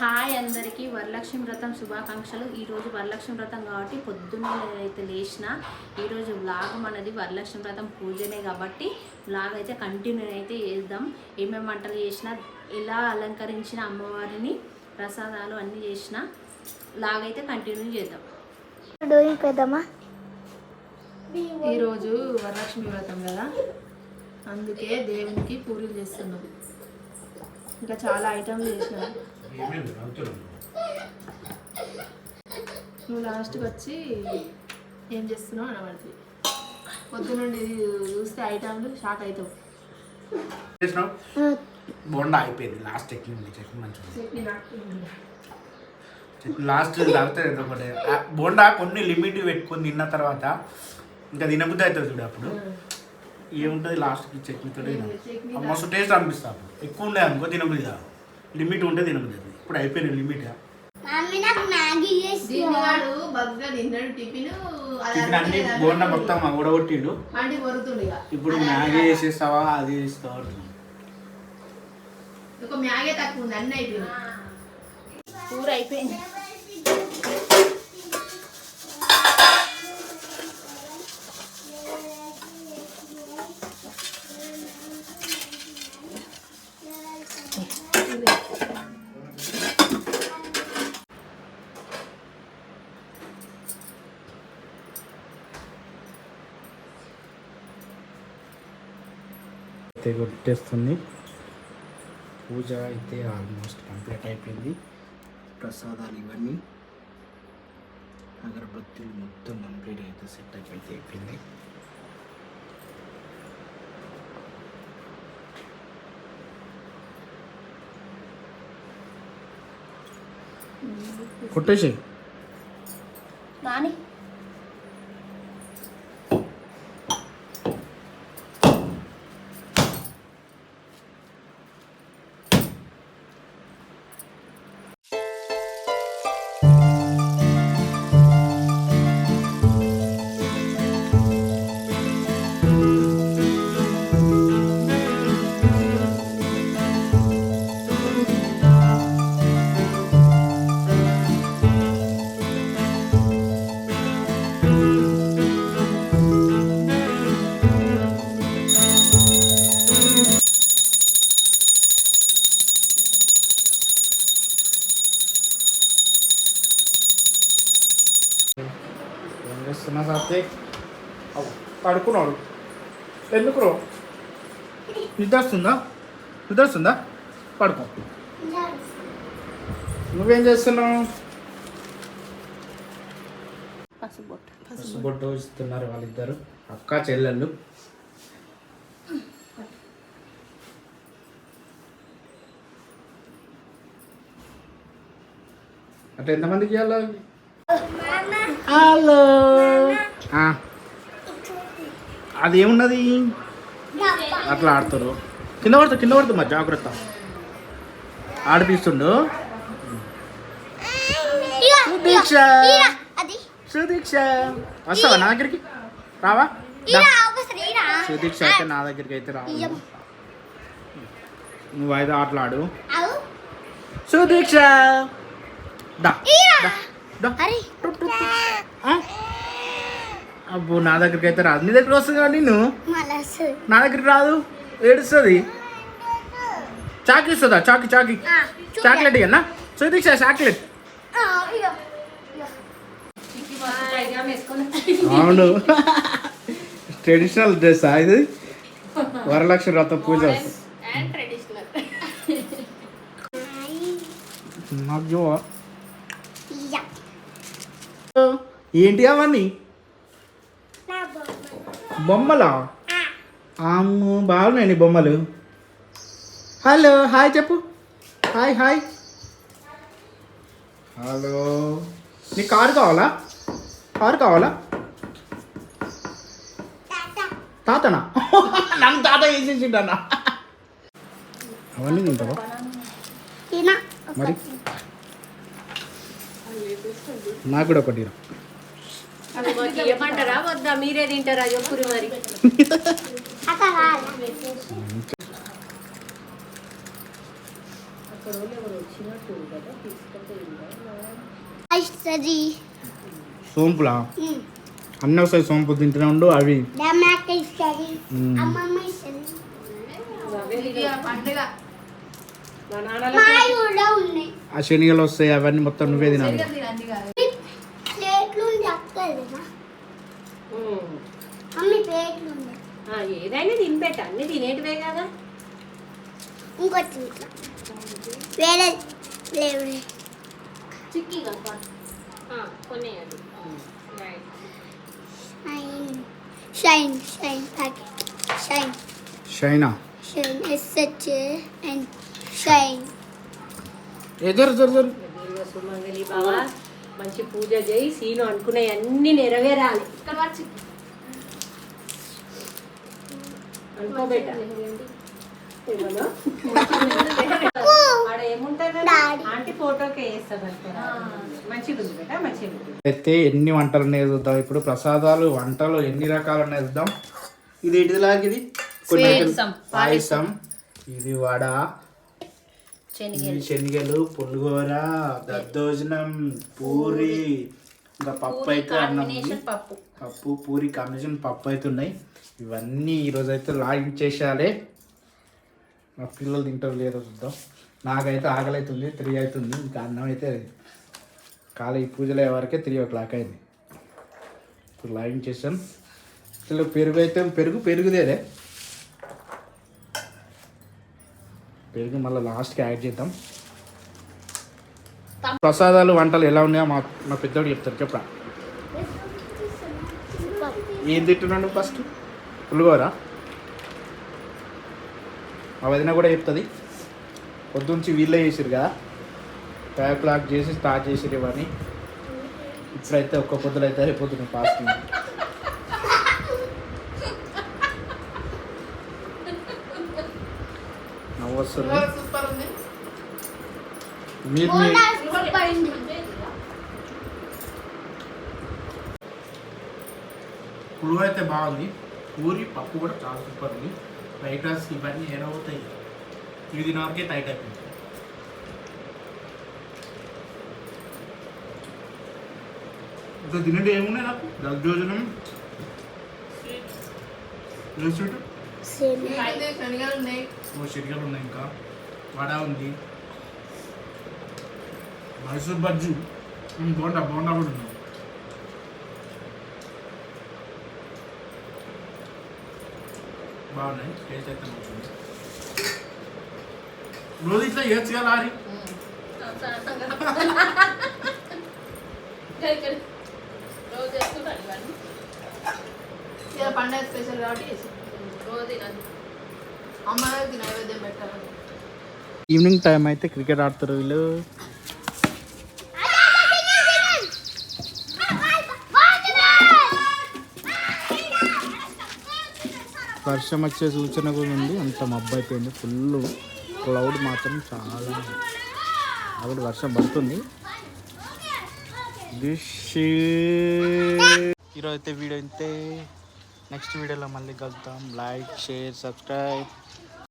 Hi అందరికీ. వరలక్ష్మి వ్రతం శుభాకాంక్షలు. ఈరోజు వరలక్ష్మి వ్రతం కాబట్టి పొద్దున్నే నేనైతే లేచిన ఈరోజు వ్లాగ్ మనది వరలక్ష్మి వ్రతం పూజనే కాబట్టి వ్లాగ్ అయితే కంటిన్యూ అయితే చేద్దాం. ఏమేమి వంటలు చేసినా ఎలా అలంకరించిన అమ్మవారిని ప్రసాదాలు అన్నీ చేసిన వ్లాగ్ అయితే కంటిన్యూ చేద్దాం. ఈరోజు వరలక్ష్మి వ్రతం కదా? అందుకే దేవునికి పూరీలు చేస్తున్నాం. ఇంకా చాలా ఐటమ్లు చేసినాం నువ్వు లాస్ట్కి వచ్చి ఏం చేస్తున్నావు అనబడుతుంది పొద్దు నుండి చూస్తే ఐటమ్లు షాక్ అవుతావు. బోండా అయిపోయింది. లాస్ట్ చట్నీ ఉంది. చట్నీ మంచిగా. చట్నీ లాస్ట్ తాగితే ఏదో ఒకటి. ఆ, బోండా కొన్ని లిమిట్ పెట్టుకొని తిన్న తర్వాత ఇంకా తినబుద్ధి అవుతుంది చూడు అప్పుడు. ఏముంటుంది లాస్ట్కి చట్నీతో చట్నీ మస్తు టేస్ట్ అనిపిస్తుంది అప్పుడు. ఎక్కువ ఉండే అనుకో తినబుద్ధి కాదు. లిమిట్ ఉంటే అవుతుంది. ఇప్పుడు అయిపోయింది లిమిట్ టిఫిన్ అన్ని బోండా మొత్తం ఊడగొట్టిండు. ఇప్పుడు మ్యాగీ వేసేస్తావా అది వేస్తావా అంటున్నాడు. ఒక మ్యాగే తక్కువ ఉంది అన్నీ అయిపోయింది కూర అయిపోయింది. అయితే కొట్టేస్తుంది. పూజ అయితే ఆల్మోస్ట్ కంప్లీట్ అయిపోయింది. ప్రసాదాలు ఇవన్నీ. అగరబత్తులు మొత్తం కంప్లీట్ అయితే సెట్ అయిపోయి అయిపోయింది. కొట్టేసి చేస్తున్నా సాత్విక్ పడుకున్నాడు. ఎందుకు రో నిద్ర వస్తుందా నిద్ర వస్తుందా పడుకో. నువ్వేం చేస్తున్నావు? పసుబొట్టు బొట్టు ఇస్తున్నారు వాళ్ళిద్దరు. అక్క చెల్లెళ్ళు. అంటే ఎంతమందికి ఇవ్వాలి హలో అది ఏమున్నది? అట్లా ఆడుతారు. కింద పడుతుంది కింద పడుతుంది మా జాగ్రత్త. ఆడిపిస్తుండు సుదీక్ష. సుదీక్ష. వస్తావా నా దగ్గరికి? రావా? సుదీక్ష అయితే నా దగ్గరికి అయితే రావు. నువ్వు అయితే ఆటలాడు. సుదీక్ష. To, to. ఆ? అబ్బో నా దగ్గరికి అయితే రాదు. నీ దగ్గర వస్తుంది కదా నిన్ను? మనసు నా దగ్గరికి రాదు? ఏడుస్తుంది? చాకి ఇస్తుందా? చాకి చాకి. చాక్లెట్ ఇవ్వనా సుదీక్ష చాక్లెట్. అవును. ట్రెడిషనల్ డ్రెస్ ఇది? వరలక్ష్మి వ్రత పూజ. అండ్ ట్రెడిషనల్ నాకు ఏంటి అవన్నీ? బొమ్మలా? అమ్మ బాగున్నాయి నీ బొమ్మలు. హలో హాయ్ చెప్పు. Hi hi. హలో. నీ కారు కావాలా? కారు కావాలా? తాతనా? నన్ను తాత వేసేసిండన్నా. అవన్నీ తింటావా? మరి? నాకు కూడా ఒకటి వద్దా? మీరే తింటారా చెప్పురి మరి? సోంపులా? అన్నీ వస్తాయి సోంపు తింటూనే ఉండు అవి. ఆ శనగలు వస్తాయి అవన్నీ మొత్తం నువ్వే తినాలి. ఏదైనా తినిపెట్ట అన్ని తినేటివే కదా. ఇంకొచ్చి వేరే లేవు చిక్కి అది షైన్ షైన్ ప్యాకెట్ షైన్ షైనా షైన్ ఎస్హెచ్ అండ్ షైన్ ఎదురు సుమంగళి బావా మంచి పూజ చేయి సీను అనుకునే అన్ని నెరవేరాలి అనుకోబెట్ట. అయితే ఎన్ని వంటలు ఉన్నాయి చూద్దాం. ఇప్పుడు ప్రసాదాలు వంటలు ఎన్ని రకాలు ఉన్నాయి చూద్దాం. ఇది ఏంటిది లాగా ఇది? పాయసం. ఇది వడ శనగలు. పులిహోర దద్దోజనం పూరి ఇంకా పప్పు అయితే అన్నం పప్పు. పప్పు పూరి కాంబినేషన్ పప్పు అయితే ఉన్నాయి. ఇవన్నీ ఈరోజు అయితే లాగిన్ చేసేయాలి. మా పిల్లలు తింటారు లేదో చూద్దాం. నాకైతే ఆకలి అవుతుంది త్రీ అవుతుంది. ఇంకా అన్నం అయితే కాలే ఈ పూజలు అయ్యే వరకే త్రీ ఓ క్లాక్ అయింది. ఇప్పుడు లాగిన్ చేసాం. అసలు పెరుగు అయితే పెరుగు పెరుగుదేదే పెరుగు మళ్ళీ లాస్ట్కి యాడ్ చేద్దాం. ప్రసాదాలు వంటలు ఎలా ఉన్నాయో మా మా పెద్దోడు చెప్తారు చెప్పరా ఏం తింటున్నాడు ఫస్ట్? పులిగోర మా వదిన కూడా చెప్తుంది. పొద్దుంచి వీళ్ళే చేసారు కదా. ఫైవ్ క్లాక్ చేసి స్టార్ట్ చేసారు ఇవన్నీ. ఇప్పుడైతే ఒక్క పొద్దులైతే అయితే అయిపోతుంది ఫాస్టింగ్. నవ్వు వస్తుంది మీరు మీ- పులుగు అయితే బాగుంది. పూరి పప్పు కూడా చాలా సూపర్ ఉంది. రైటర్స్ ఇవన్నీ ఏడవుతాయి ఇవి తిన వరకే టైట్ అయిపోయింది. ఇంకా తినండి ఏమున్నాయి నాకు? దద్దోజనం. ఏ స్వీట్ సేమ్ ఓ శనగలు ఉన్నాయి. ఇంకా. వడ ఉంది. మైసూర్ బజ్జీ. బోండా బోండా కూడా ఉన్నాయి బాగున్నాయి. టేస్ట్ అయితే మంచిది రోజు ఇట్లా చేయొచ్చు కదా లారీ? పండగ స్పెషల్ కాబట్టి రోజు తినదు అమ్మగారికి నైవేద్యం ఈవినింగ్ టైం అయితే క్రికెట్ ఆడుతారు వీళ్ళు. వర్షం వచ్చే సూచన కూడా ఉంది. అంత మబ్బు అయిపోయింది. ఫుల్ క్లౌడ్ మాత్రం చాలా కాబట్టి వర్షం పడుతుంది. ఈరోజు అయితే వీడియో అయితే నెక్స్ట్ వీడియోలో మళ్ళీ కలుద్దాం. Like share subscribe